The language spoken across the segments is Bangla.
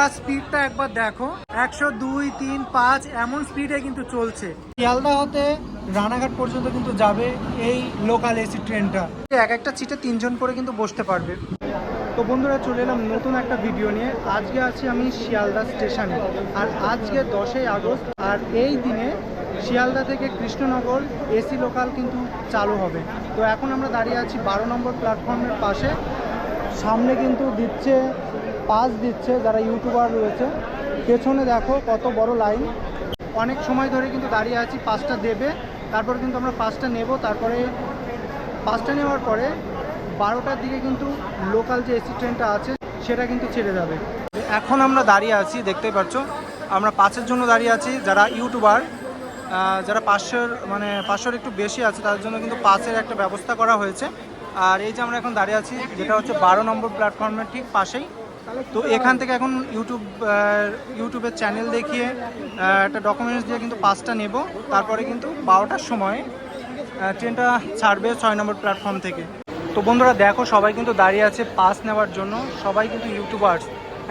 বন্ধুরা স্পিডটা একবার দেখো। একশো দুই, তিন, পাঁচ, এমন স্পিডে কিন্তু চলছে। শিয়ালদা হতে রানাঘাট পর্যন্ত কিন্তু যাবে এই লোকাল এসি ট্রেনটা এক একটা সিটে তিনজন করে কিন্তু বসতে পারবে। তো বন্ধুরা, চলে এলাম নতুন একটা ভিডিও নিয়ে। আজকে আছি আমি শিয়ালদা স্টেশনে। আর আজকে দশই আগস্ট, আর এই দিনে শিয়ালদা থেকে কৃষ্ণনগর এসি লোকাল কিন্তু চালু হবে। তো এখন আমরা দাঁড়িয়ে আছি বারো নম্বর প্ল্যাটফর্মের পাশে। সামনে কিন্তু দিচ্ছে পাস দিচ্ছে যারা ইউটিউবার রয়েছে। পেছনে দেখো কত বড় লাইন। অনেক সময় ধরে কিন্তু দাঁড়িয়ে আছি, পাসটা দেবে। তারপর কিন্তু আমরা পাসটা নেব। তারপরে পাসটা নেওয়ার পরে বারোটার দিকে কিন্তু লোকাল যে এসি ট্রেনটা আছে, সেটা কিন্তু ছেড়ে যাবে। এখন আমরা দাঁড়িয়ে আছি, দেখতেই পাচ্ছ। আমরা পাঁচের জন্য দাঁড়িয়ে আছি, যারা ইউটিউবার যারা পাঁচশোর মানে পাঁচশোর একটু বেশি আছে, তাদের জন্য কিন্তু পাসের একটা ব্যবস্থা করা হয়েছে। আর এই যে আমরা এখন দাঁড়িয়ে আছি, যেটা হচ্ছে বারো নম্বর প্ল্যাটফর্মের ঠিক পাশেই। তো এখান থেকে এখন ইউটিউব ইউটিউবের চ্যানেল দেখিয়ে একটা ডকুমেন্টস দিয়ে কিন্তু পাসটা নেব। তারপরে কিন্তু বারোটার সময় ট্রেনটা ছাড়বে ছয় নম্বর প্ল্যাটফর্ম থেকে। তো বন্ধুরা, দেখো সবাই কিন্তু দাঁড়িয়ে আছে পাস নেওয়ার জন্য। সবাই কিন্তু ইউটিউবার্স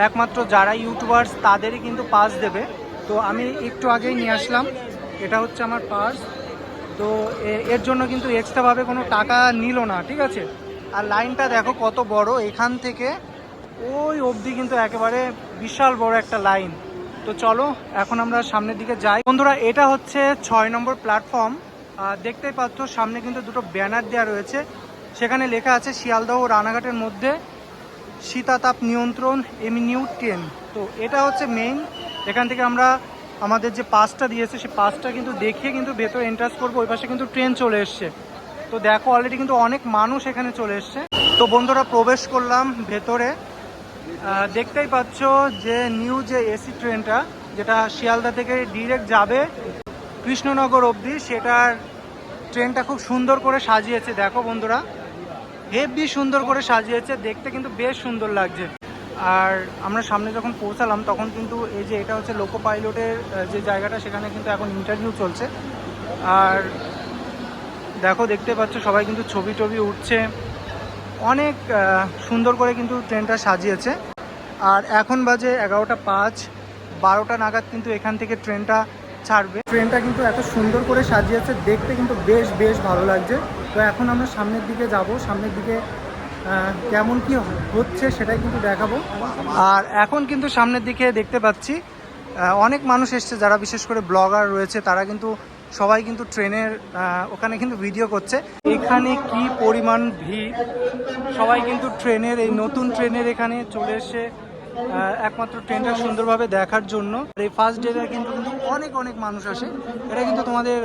একমাত্র যারা ইউটিউবার্স তাদেরই কিন্তু পাস দেবে। তো আমি একটু আগেই নিয়ে আসলাম। এটা হচ্ছে আমার পাস তো এর জন্য কিন্তু এক্সট্রাভাবে কোনো টাকা নিল না, ঠিক আছে? আর লাইনটা দেখো কত বড়। এখান থেকে ওই অবধি কিন্তু একেবারে বিশাল বড় একটা লাইন। তো চলো, এখন আমরা সামনের দিকে যাই। বন্ধুরা, এটা হচ্ছে ছয় নম্বর প্ল্যাটফর্ম। দেখতেই পাচ্ছ, সামনে কিন্তু দুটো ব্যানার দেওয়া রয়েছে। সেখানে লেখা আছে, শিয়ালদহ ও রানাঘাটের মধ্যে শীতাতাপ নিয়ন্ত্রণ, এমিনিউ ট্রেন। তো এটা হচ্ছে মেইন এখান থেকে আমরা আমাদের যে পাসটা দিয়েছে সেই পাসটা কিন্তু দেখিয়ে কিন্তু ভেতরে এন্ট্রান্স করব। ওই পাশে কিন্তু ট্রেন চলে এসছে। তো দেখো অলরেডি কিন্তু অনেক মানুষ এখানে চলে এসছে। তো বন্ধুরা, প্রবেশ করলাম ভেতরে। দেখতেই পাচ্ছ যে নিউ যে এসি ট্রেনটা যেটা শিয়ালদা থেকে ডিরেক্ট যাবে কৃষ্ণনগর অবধি, সেটার ট্রেনটা খুব সুন্দর করে সাজিয়েছে। দেখো বন্ধুরা হেভি সুন্দর করে সাজিয়েছে, দেখতে কিন্তু বেশ সুন্দর লাগছে। আর আমরা সামনে যখন পৌঁছালাম, তখন কিন্তু এই যে এটা হচ্ছে লোকো পাইলটের যে জায়গাটা, সেখানে কিন্তু এখন ইন্টারভিউ চলছে। আর দেখো, দেখতে পাচ্ছ সবাই কিন্তু ছবি টবি উঠছে। অনেক সুন্দর করে কিন্তু ট্রেনটা সাজিয়েছে। আর এখন বাজে এগারোটা পাঁচ, বারোটা নাগাদ কিন্তু এখান থেকে ট্রেনটা ছাড়বে। ট্রেনটা কিন্তু এত সুন্দর করে সাজিয়েছে, দেখতে কিন্তু বেশ বেশ ভালো লাগছে। তো এখন আমরা সামনের দিকে যাব, সামনের দিকে কেমন কি হচ্ছে সেটাই কিন্তু দেখাবো। আর এখন কিন্তু সামনের দিকে দেখতে পাচ্ছি অনেক মানুষ এসছে, যারা বিশেষ করে ব্লগার রয়েছে, তারা কিন্তু সবাই কিন্তু ট্রেনের ওখানে কিন্তু ভিডিও করছে। এখানে কি পরিমাণ ভিড়? সবাই কিন্তু ট্রেনের, এই নতুন ট্রেনের এখানে চলে এসে একমাত্র ট্রেনটা সুন্দরভাবে দেখার জন্য। আর এই ফার্স্ট ডেতে কিন্তু কিন্তু অনেক অনেক মানুষ আসে। এটা কিন্তু তোমাদের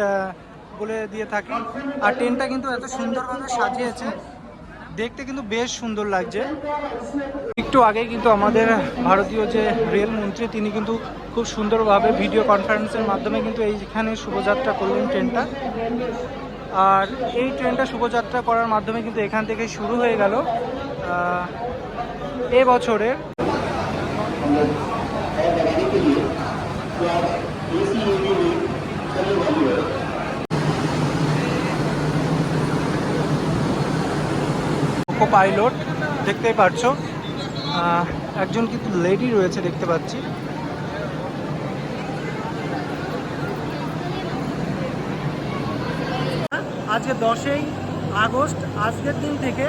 বলে দিয়ে থাকি। আর ট্রেনটা কিন্তু এত সুন্দরভাবে সাজিয়েছে। দেখতে কিন্তু বেশ সুন্দর লাগছে। একটু আগে কিন্তু আমাদের ভারতীয় যে রেলমন্ত্রী তিনি কিন্তু খুব সুন্দরভাবে ভিডিও কনফারেন্সের মাধ্যমে কিন্তু এইখানে শুভযাত্রা করলেন ট্রেনটা। আর এই ট্রেনটা শুভযাত্রা করার মাধ্যমে কিন্তু এখান থেকে শুরু হয়ে গেল এ বছরের পাইলট দেখতেই আহ, একজন কিন্তু লেডি রয়েছে দেখতে পাচ্ছি। আজকে দশই আগস্ট, আজকের দিন থেকে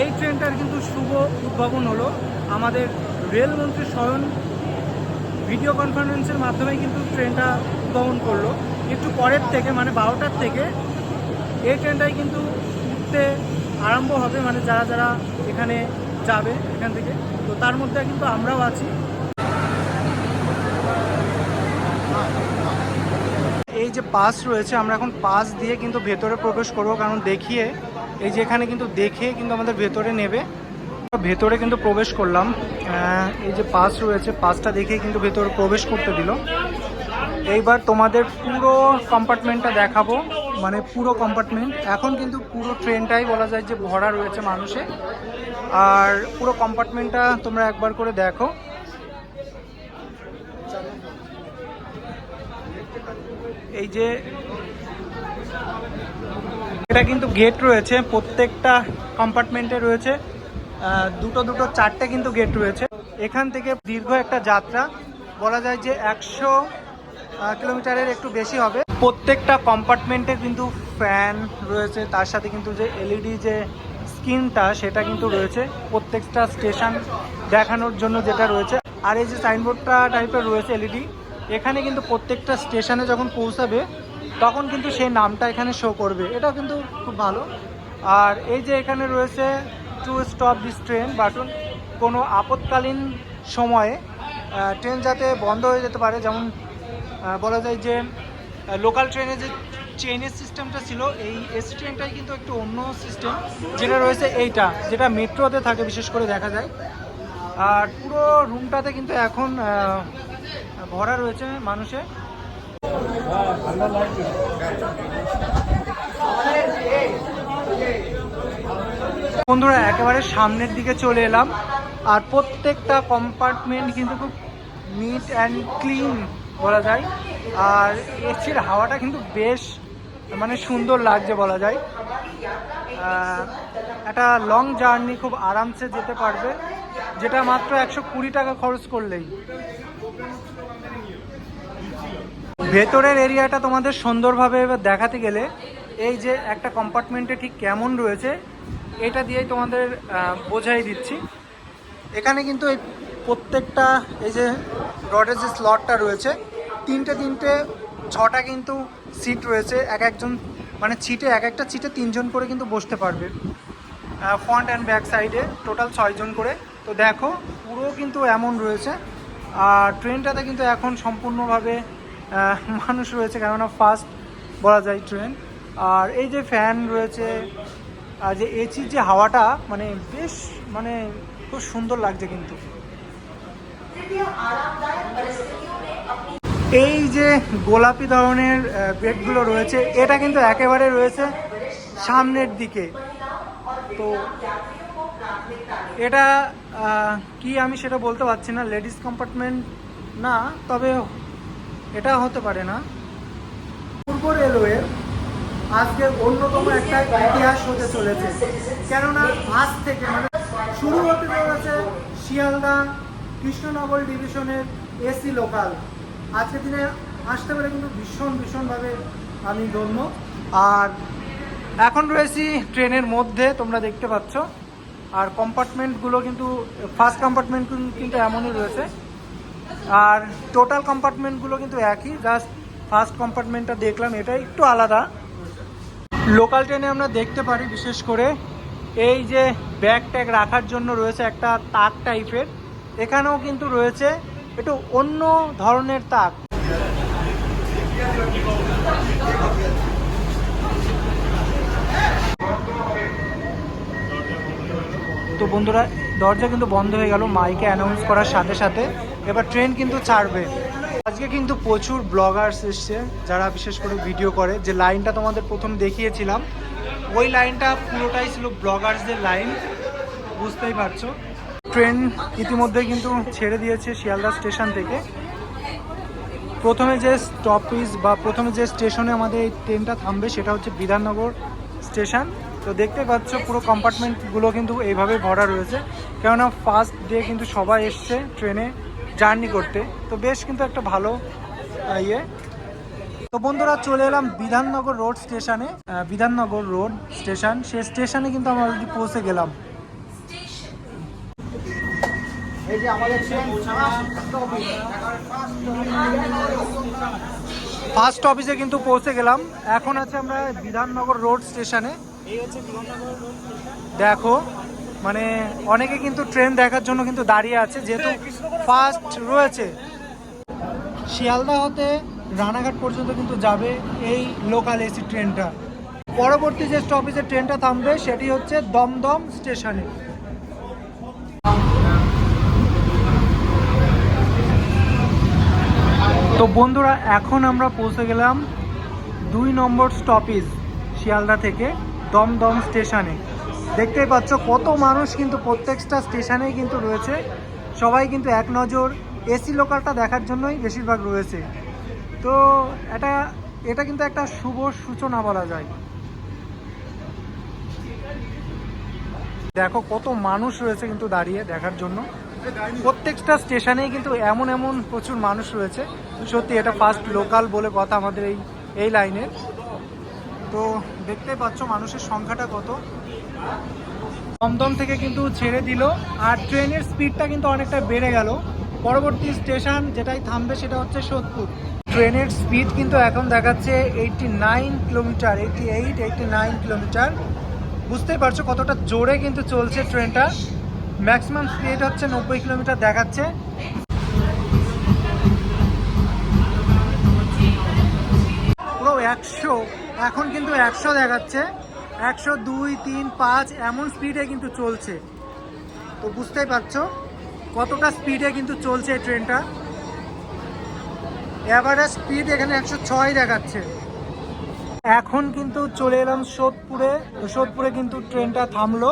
এই ট্রেনটার কিন্তু শুভ উদ্ভাবন হলো। আমাদের রেলমন্ত্রী স্বয়ং ভিডিও কনফারেন্সের মাধ্যমে কিন্তু ট্রেনটা উদ্ভাবন করল। একটু পরের থেকে মানে বারোটার থেকে এই ট্রেনটাই কিন্তু উঠতে আরম্ভ হবে মানে যারা যারা এখানে যাবে এখান থেকে। তো তার মধ্যে কিন্তু আমরাও আছি এই যে পাস রয়েছে, আমরা এখন পাস দিয়ে কিন্তু ভেতরে প্রবেশ করব, কারণ দেখিয়ে, এই যে এখানে কিন্তু দেখে কিন্তু আমাদের ভেতরে নেবে। ভেতরে কিন্তু প্রবেশ করলাম। এই যে পাস রয়েছে, পাসটা দেখে কিন্তু ভেতরে প্রবেশ করতে দিল। এইবার তোমাদের পুরো কম্পার্টমেন্টটা দেখাবো মানে পুরো কম্পার্টমেন্ট এখন কিন্তু পুরো ট্রেনটাই বলা যায় যে ভরা রয়েছে মানুষে আর পুরো কম্পার্টমেন্টটা তোমরা একবার করে দেখো। এই যে এটা কিন্তু গেট রয়েছে, প্রত্যেকটা কম্পার্টমেন্টে রয়েছে। দুটো দুটো চারটে কিন্তু গেট রয়েছে। এখান থেকে দীর্ঘ একটা যাত্রা, বলা যায় যে একশো কিলোমিটারের একটু বেশি হবে। প্রত্যেকটা কম্পার্টমেন্টে কিন্তু ফ্যান রয়েছে, তার সাথে কিন্তু যে এলইডি যে স্ক্রিনটা, সেটা কিন্তু রয়েছে। প্রত্যেকটা স্টেশন দেখানোর জন্য যেটা রয়েছে। আর এই যে সাইনবোর্ডটা টাইপের রয়েছে এলইডি এখানে কিন্তু প্রত্যেকটা স্টেশনে যখন পৌঁছাবে, তখন কিন্তু সেই নামটা এখানে শো করবে। এটাও কিন্তু খুব ভালো। আর এই যে এখানে রয়েছে to stop this train button কোনো আপৎকালীন সময়ে ট্রেন যাতে বন্ধ হয়ে যেতে পারে, যেমন বলা যায় যে লোকাল ট্রেনে যে চেইনের সিস্টেমটা ছিল, এই এসি ট্রেনটাই কিন্তু একটু অন্য সিস্টেম যেটা রয়েছে এইটা, যেটা মেট্রোতে থাকে, বিশেষ করে দেখা যায়। আর পুরো রুমটাতে কিন্তু এখন ভরা রয়েছে মানুষে। বন্ধুরা, একেবারে সামনের দিকে চলে এলাম। আর প্রত্যেকটা কম্পার্টমেন্ট কিন্তু খুব নিট অ্যান্ড ক্লিন বলা যায়। আর এসির হাওয়াটা কিন্তু বেশ মানে সুন্দর লাগছে বলা যায়। একটা লং জার্নি খুব আরামসে যেতে পারবে, যেটা মাত্র একশো কুড়ি টাকা খরচ করলেই। ভেতরের এরিয়াটা তোমাদের সুন্দরভাবে এবার দেখাতে গেলে এই যে একটা কম্পার্টমেন্টে ঠিক কেমন রয়েছে, এটা দিয়েই তোমাদের বোঝাই দিচ্ছি। এখানে কিন্তু এই প্রত্যেকটা, এই যে রডের যে স্লটটা রয়েছে, তিনটে তিনটে, ছটা কিন্তু সিট রয়েছে, এক একজন মানে ছিটে এক একটা ছিটে তিনজন করে কিন্তু বসতে পারবে। ফ্রন্ট অ্যান্ড ব্যাক সাইডে টোটাল ছয়জন করে। তো দেখো, পুরো কিন্তু এমন রয়েছে। আর ট্রেনটাতে কিন্তু এখন সম্পূর্ণভাবে মানুষ রয়েছে কেননা ফার্স্ট বলা যায় ট্রেন। আর এই যে ফ্যান রয়েছে, আর যে এসির যে হাওয়াটা মানে বেশ মানে খুব সুন্দর লাগছে কিন্তু। এই যে গোলাপি ধরনের বেডগুলো রয়েছে, এটা কিন্তু একেবারে রয়েছে সামনের দিকে। তো এটা কি আমি সেটা বলতে পারছি না, লেডিস কম্পার্টমেন্ট না, তবে এটা হতে পারে না। পূর্ব রেলওয়ের আজকে অন্যতম একটা ইতিহাস হতে চলেছে। কেননা আজ থেকে মানে শুরু হতে চলেছে শিয়ালদা কৃষ্ণনগর ডিভিশনের এসি লোকাল। আজকে দিনে আসতে পারে কিন্তু ভীষণ, ভীষণভাবে আমি ধন্য। আর এখন রয়েছি ট্রেনের মধ্যে, তোমরা দেখতে পাচ্ছ। আর কম্পার্টমেন্টগুলো কিন্তু ফার্স্ট কম্পার্টমেন্ট কিন্তু এমনই রয়েছে। আর টোটাল কম্পার্টমেন্টগুলো কিন্তু একই জাস্ট ফার্স্ট কম্পার্টমেন্টটা দেখলাম এটা একটু আলাদা। লোকাল ট্রেনে আমরা দেখতে পারি বিশেষ করে, এই যে ব্যাগ ট্যাগ রাখার জন্য রয়েছে একটা তাক টাইপের এখানেও কিন্তু রয়েছে, একটু অন্য ধরনের তাক। তো বন্ধুরা, দরজা কিন্তু বন্ধ হয়ে গেল মাইকে অ্যানাউন্স করার সাথে সাথে। এবার ট্রেন কিন্তু ছাড়বে। আজকে কিন্তু প্রচুর ব্লগার্স এসছে, যারা বিশেষ করে ভিডিও করে। যে লাইনটা তোমাদের প্রথম দেখিয়েছিলাম, ওই লাইনটা পুরোটাই ছিল ব্লগার্সদের লাইন বুঝতেই পারছ? ট্রেন ইতিমধ্যে কিন্তু ছেড়ে দিয়েছে শিয়ালদা স্টেশন থেকে। প্রথমে যে স্টপেজ বা প্রথমে যে স্টেশনে আমাদের এই ট্রেনটা থামবে, সেটা হচ্ছে বিধাননগর স্টেশন তো দেখতে পাচ্ছ, পুরো কম্পার্টমেন্টগুলো কিন্তু এইভাবে ভরা রয়েছে। কেননা ফার্স্ট ডে কিন্তু সবাই এসছে ট্রেনে জার্নি করতে। তো বেশ কিন্তু একটা ভালো ইয়ে। তো বন্ধুরা, চলে এলাম বিধাননগর রোড স্টেশনে। Bidhannagar road station. সে স্টেশনে কিন্তু আমরা অলরেডি পৌঁছে গেলাম। এই যে আমাদের ফার্স্ট অফিসে কিন্তু পৌঁছে গেলাম। এখন আছে আমরা বিধাননগর রোড স্টেশনে। দেখো মানে অনেকে কিন্তু ট্রেন দেখার জন্য কিন্তু দাঁড়িয়ে আছে, যেহেতু ফার্স্ট রয়েছে। শিয়ালদা হতে রানাঘাট পর্যন্ত কিন্তু যাবে এই লোকাল এসি ট্রেনটা পরবর্তী যে স্টপেজে ট্রেনটা থামবে, সেটি হচ্ছে দমদম স্টেশনে তো বন্ধুরা, এখন আমরা পৌঁছে গেলাম দুই নম্বর স্টপেজ শিয়ালদা থেকে দমদম স্টেশনে দেখতেই পাচ্ছ কত মানুষ কিন্তু প্রত্যেকটা স্টেশনেই কিন্তু রয়েছে। সবাই কিন্তু এক নজর। এসি লোকালটা দেখার জন্যই বেশিরভাগ রয়েছে। তো এটা এটা কিন্তু একটা শুভ সূচনা বলা যায়। দেখো কত মানুষ রয়েছে কিন্তু দাঁড়িয়ে দেখার জন্য। প্রত্যেকটা স্টেশনেই কিন্তু এমন এমন প্রচুর মানুষ রয়েছে। সত্যি এটা ফার্স্ট লোকাল বলে কথা আমাদের এই এই লাইনের তো দেখতে পাচ্ছ মানুষের সংখ্যাটা কত। দমদম থেকে কিন্তু ছেড়ে দিল, আর ট্রেনের স্পিডটা কিন্তু অনেকটা বেড়ে গেল। পরবর্তী স্টেশন যেটাই থামবে সেটা হচ্ছে সোদপুর। ট্রেনের স্পিড কিন্তু এখন দেখাচ্ছে eighty nine kilometre eighty eight eighty nine kilometre বুঝতেই পারছ কতটা জোরে কিন্তু চলছে ট্রেনটা। ম্যাক্সিমাম স্পিড হচ্ছে নব্বই কিলোমিটার দেখাচ্ছে। পুরো একশো, এখন কিন্তু একশো দেখাচ্ছে। একশো দুই, তিন, পাঁচ, এমন স্পিডে কিন্তু চলছে। তো বুঝতেই পারছ কতটা স্পিডে কিন্তু চলছে এই ট্রেনটা অ্যাভারেজ স্পিড এখানে একশো ছয় দেখাচ্ছে। এখন কিন্তু চলে এলাম সোদপুরে। সোদপুরে কিন্তু ট্রেনটা থামলো।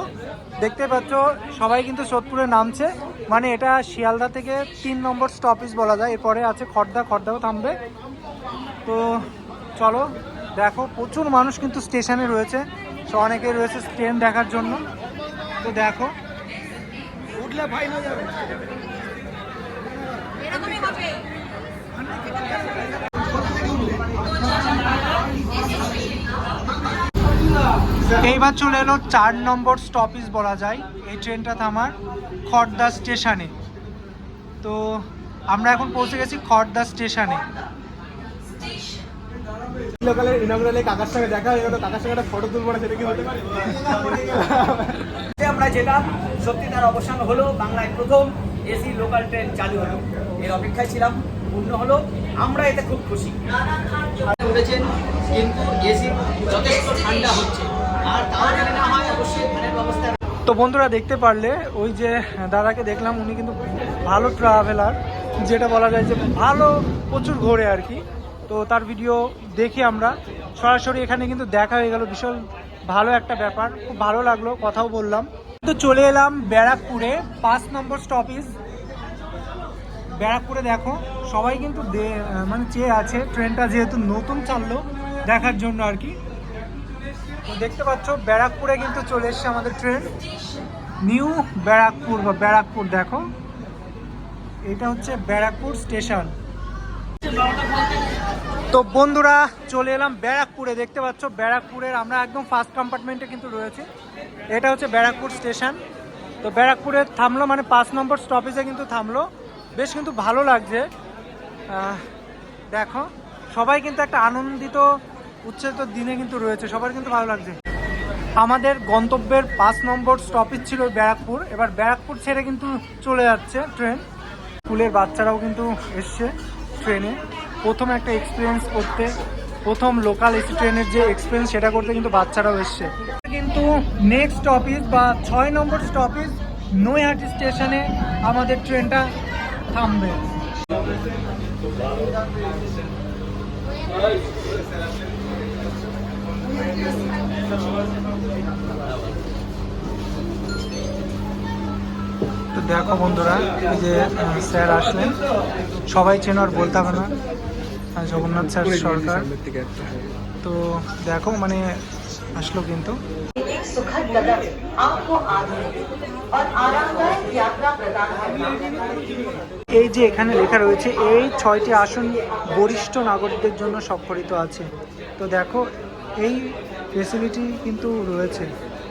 দেখতে পাচ্ছ সবাই কিন্তু সোদপুরে নামছে। মানে এটা শিয়ালদা থেকে তিন নম্বর স্টপেজ বলা যায়। এরপরে আছে খর্দা, খর্দাও থামবে। তো চলো, দেখো, প্রচুর মানুষ কিন্তু স্টেশনে রয়েছে। সো অনেকেই রয়েছে ট্রেন দেখার জন্য। তো দেখো। উঠলে ভাই না যাবে। এইবার চলে এলো চার নম্বর স্টপেজ বলা যায়। এই ট্রেনটা থামার খড়দা স্টেশনে। তো আমরা এখন পৌঁছে গেছি খড়দা স্টেশনে। লোকালের ইনগ্রালে কাকার সঙ্গে দেখা হয়ে গেল। কাকার সঙ্গে একটা ফটো তুলবো না সেটা কি হতে পারে? আমরা যেতাম সত্যি তার অবসান হলো বাংলায় প্রথম এসি লোকাল ট্রেন চালু হলো। এর অপেক্ষায় ছিলাম পূর্ণ হলো। আমরা এতে খুব খুশি। উঠেছেন কিন্তু এসি যথেষ্ট ঠান্ডা হচ্ছে। আর তাও যদি না হয় অবশ্যই ফ্যানের ব্যবস্থা তো বন্ধুরা দেখতে পারলে ওই যে দাদাকে দেখলাম উনি কিন্তু ভালো ট্রাভেলার যেটা বলা যায় যে ভালো প্রচুর ঘোরে আর কি। তো তার ভিডিও দেখি আমরা। সরাসরি এখানে কিন্তু দেখা হয়ে গেল। ভীষণ ভালো একটা ব্যাপার। খুব ভালো লাগল, কথাও বললাম। তো চলে এলাম ব্যারাকপুরে, পাঁচ নম্বর স্টপেজ ব্যারাকপুরে দেখো, সবাই কিন্তু মানে চেয়ে আছে। ট্রেনটা যেহেতু নতুন চাললো দেখার জন্য আর কি। তো দেখতে পাচ্ছ, ব্যারাকপুরে কিন্তু চলে এসছে আমাদের ট্রেন। নিউ ব্যারাকপুর বা ব্যারাকপুর দেখো। এটা হচ্ছে ব্যারাকপুর স্টেশন। তো বন্ধুরা, চলে এলাম ব্যারাকপুরে। দেখতে পাচ্ছ, ব্যারাকপুরের আমরা একদম ফার্স্ট কম্পার্টমেন্টে কিন্তু রয়েছে। এটা হচ্ছে ব্যারাকপুর স্টেশন। তো ব্যারাকপুরে থামলো মানে পাঁচ নম্বর স্টপেজে কিন্তু থামলো। বেশ কিন্তু ভালো লাগছে। দেখো, সবাই কিন্তু একটা আনন্দিত উচ্ছেদ দিনে কিন্তু রয়েছে। সবার কিন্তু ভালো লাগছে। আমাদের গন্তব্যের পাঁচ নম্বর স্টপেজ ছিল ব্যারাকপুর। এবার ব্যারাকপুর ছেড়ে কিন্তু চলে যাচ্ছে ট্রেন। স্কুলের বাচ্চারাও কিন্তু এসছে। ট্রেনে। প্রথম একটা এক্সপিরিয়েন্স করতে। প্রথম লোকাল এসি ট্রেনের যে এক্সপিরিয়েন্স সেটা করতে কিন্তু বাচ্চারাও এসছে। কিন্তু নেক্সট স্টপেজ বা ছয় নম্বর স্টপেজ নৈহাটি স্টেশনে আমাদের ট্রেনটা থামবে। তো দেখো বন্ধুরা এই যে স্যার আসলেন। সবাই চেনো আর বলতে হবে না। জগন্নাথ স্যার সরকার। তো দেখো মানে আসলো কিন্তু। এই যে এখানে লেখা রয়েছে এই ছয়টি আসন বরিষ্ঠ নাগরিকদের জন্য সক্ষরিত আছে। তো দেখো এই ফেসিলিটি কিন্তু রয়েছে।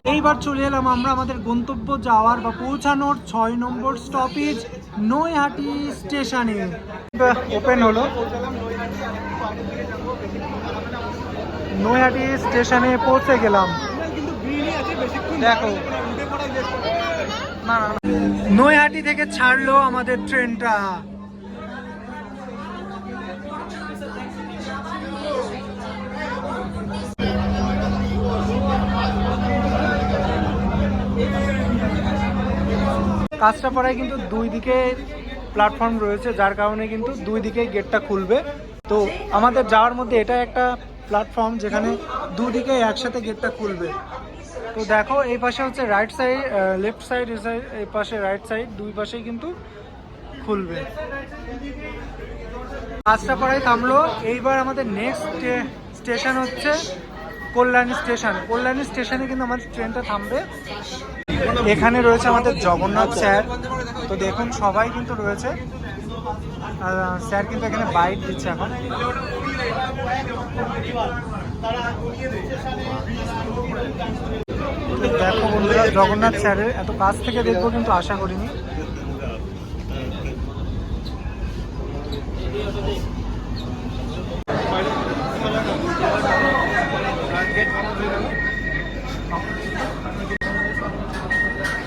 এইবার চলে এলাম আমরা আমাদের গন্তব্য যাওয়ার বা পৌঁছানোর ছয় নম্বর স্টপেজ নৈহাটি স্টেশনে। ওপেন হলো। নৈহাটি স্টেশনে পৌঁছে গেলাম। দেখো। নৈহাটি থেকে ছাড়লো আমাদের ট্রেনটা। কাঁচরাপাড়ায় কিন্তু দুই দিকে প্ল্যাটফর্ম রয়েছে, যার কারণে কিন্তু দুই দিকে গেটটা খুলবে। তো আমাদের যাওয়ার মধ্যে এটা একটা প্ল্যাটফর্ম যেখানে দুদিকে একসাথে গেটটা খুলবে। তো দেখো, এই পাশে হচ্ছে রাইট সাইড লেফট সাইড এই পাশে রাইট সাইড দুই পাশেই কিন্তু খুলবে। কাঁচরাপাড়ায় থামলো। এইবার আমাদের নেক্সট স্টেশন হচ্ছে কল্যাণী স্টেশন কল্যাণী স্টেশনে কিন্তু আমাদের ট্রেনটা থামবে। এখানে রয়েছে আমাদের জগন্নাথ স্যার। তো দেখুন, সবাই কিন্তু রয়েছে। স্যার কিন্তু এখানে বাইট দিচ্ছে এখন। দেখো বন্ধুরা, জগন্নাথ স্যারের এত কাছ থেকে দেখব কিন্তু আশা করিনি।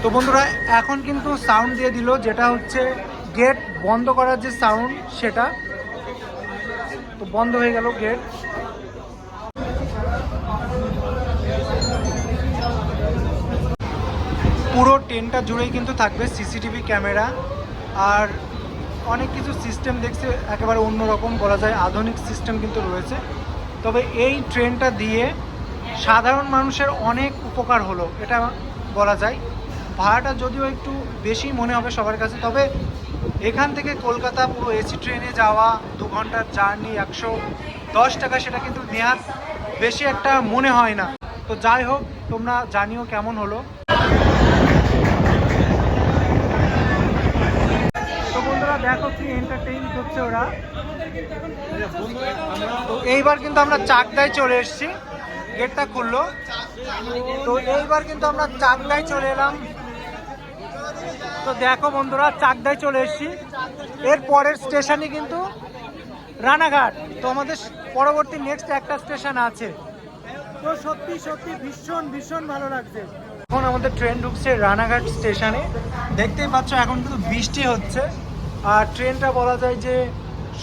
তো বন্ধুরা, এখন কিন্তু সাউন্ড দিয়ে দিল, যেটা হচ্ছে গেট বন্ধ করার যে সাউন্ড সেটা। তো বন্ধ হয়ে গেল গেট পুরো ট্রেনটা জুড়েই কিন্তু থাকবে সিসিটিভি ক্যামেরা আর অনেক কিছু সিস্টেম দেখছে, একেবারে অন্যরকম বলা যায়, আধুনিক সিস্টেম কিন্তু রয়েছে। তবে এই ট্রেনটা দিয়ে সাধারণ মানুষের অনেক উপকার হলো, এটা বলা যায়। ভাড়াটা যদিও একটু বেশি মনে হবে সবার কাছে, তবে এখান থেকে কলকাতা পুরো এসি ট্রেনে যাওয়া, দু ঘণ্টার জার্নি, একশো দশ টাকা সেটা কিন্তু নেহাত বেশি একটা মনে হয় না। তো যাই হোক, তোমরা জানিও কেমন হলো। তো বন্ধুরা, দেখো কি এন্টারটেইন করছে ওরা। তো এইবার কিন্তু আমরা চাকদায় চলে এসেছি গেটটা খুললো। তো এইবার কিন্তু আমরা চাকদায় চলে এলাম। তো দেখো বন্ধুরা, চাকদায় চলে এসেছি। এর পরের স্টেশনে কিন্তু রানাঘাট। তো আমাদের পরবর্তী নেক্সট একটা স্টেশন আছে। তো সত্যি সত্যি ভীষণ ভীষণ ভালো লাগছে। এখন আমাদের ট্রেন ঢুকছে রানাঘাট স্টেশনে। দেখতেই পাচ্ছ, এখন কিন্তু বৃষ্টি হচ্ছে। আর ট্রেনটা বলা যায় যে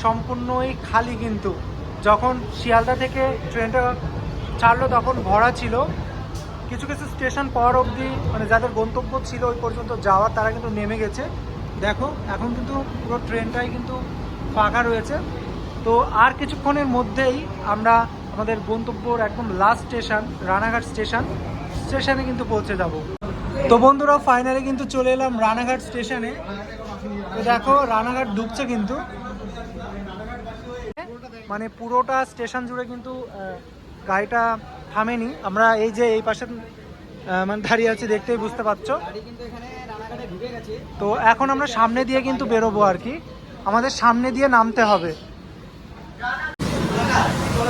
সম্পূর্ণই খালি কিন্তু। যখন শিয়ালদা থেকে ট্রেনটা ছাড়লো, তখন ভরা ছিল। কিছু কিছু স্টেশন পাওয়ার অবধি মানে যাদের গন্তব্য ছিল ওই পর্যন্ত যাওয়ার তারা কিন্তু নেমে গেছে। দেখো, এখন কিন্তু পুরো ট্রেনটাই কিন্তু ফাঁকা রয়েছে। তো আর কিছুক্ষণের মধ্যেই আমরা আমাদের গন্তব্যর একদম লাস্ট স্টেশন রানাঘাট স্টেশন স্টেশনে কিন্তু পৌঁছে যাব। তো বন্ধুরা ফাইনালি কিন্তু চলে এলাম রানাঘাট স্টেশনে তো দেখো, রানাঘাট ডুবছে কিন্তু। মানে পুরোটা স্টেশন জুড়ে কিন্তু গাড়িটা থামেনি। আমরা এই যে এই পাশে মানে দাঁড়িয়ে আছি, দেখতেই বুঝতে পারছ। তো এখন আমরা সামনে দিয়ে কিন্তু বেরোবো আর কি। আমাদের সামনে দিয়ে নামতে হবে।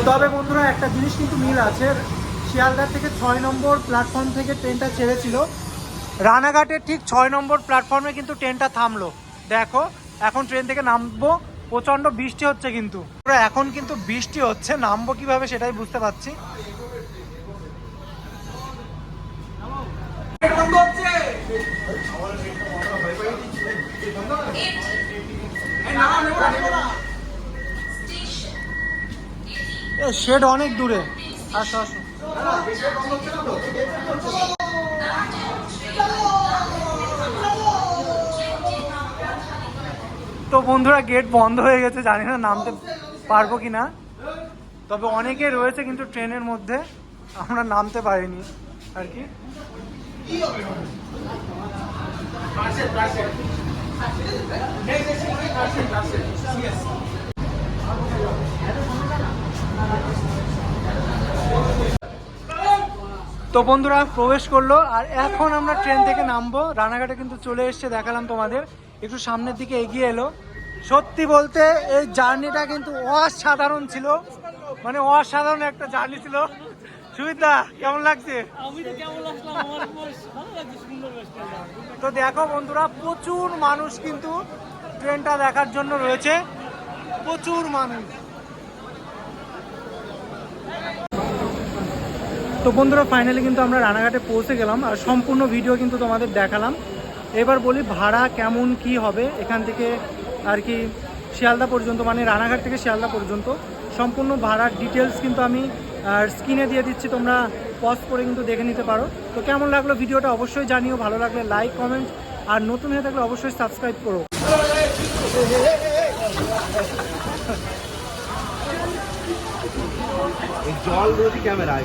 তবে বন্ধুরা, একটা জিনিস কিন্তু মিল আছে। শিয়ালদার থেকে ছয় নম্বর প্ল্যাটফর্ম থেকে ট্রেনটা ছেড়েছিল। রানাঘাটের ঠিক ছয় নম্বর প্ল্যাটফর্মে কিন্তু ট্রেনটা থামলো। দেখো, এখন ট্রেন থেকে নামবো। প্রচণ্ড বৃষ্টি হচ্ছে কিন্তু। এখন কিন্তু বৃষ্টি হচ্ছে নামবো কীভাবে সেটাই বুঝতে পারছি। শেড অনেক দূরে। আসো আসো। তো বন্ধুরা গেট বন্ধ হয়ে গেছে, জানি না নামতে পারব কি না তবে অনেকে রয়েছে কিন্তু ট্রেনের মধ্যে, আমরা নামতে পারিনি, আর কি। তো বন্ধুরা, প্রবেশ করল, আর এখন আমরা ট্রেন থেকে নামবো। রানাঘাটে কিন্তু চলে এসছে, দেখালাম তোমাদের। একটু সামনের দিকে এগিয়ে এলো। সত্যি বলতে এই জার্নিটা কিন্তু অসাধারণ ছিল। মানে অসাধারণ একটা জার্নি ছিল। সুবিধা কেমন লাগছে? তো দেখো বন্ধুরা প্রচুর মানুষ কিন্তু ট্রেনটা দেখার জন্য রয়েছে। প্রচুর মানুষ। তো বন্ধুরা ফাইনালি কিন্তু আমরা রানাঘাটে পৌঁছে গেলাম। আর সম্পূর্ণ ভিডিও কিন্তু তোমাদের দেখালাম। এবার বলি ভাড়া কেমন কি হবে? এখান থেকে আর কি শিয়ালদা পর্যন্ত মানে রানাঘাট থেকে শিয়ালদা পর্যন্ত। সম্পূর্ণ ভাড়ার ডিটেলস কিন্তু আমি স্ক্রিনে দিয়ে দিচ্ছি, তোমরা পজ করে কিন্তু দেখে নিতে পারো। তো কেমন লাগল ভিডিওটা অবশ্যই জানিও, ভালো লাগলে লাইক কমেন্ট আর নতুন হয়ে থাকলে অবশ্যই সাবস্ক্রাইব করো। জল ক্যামেরা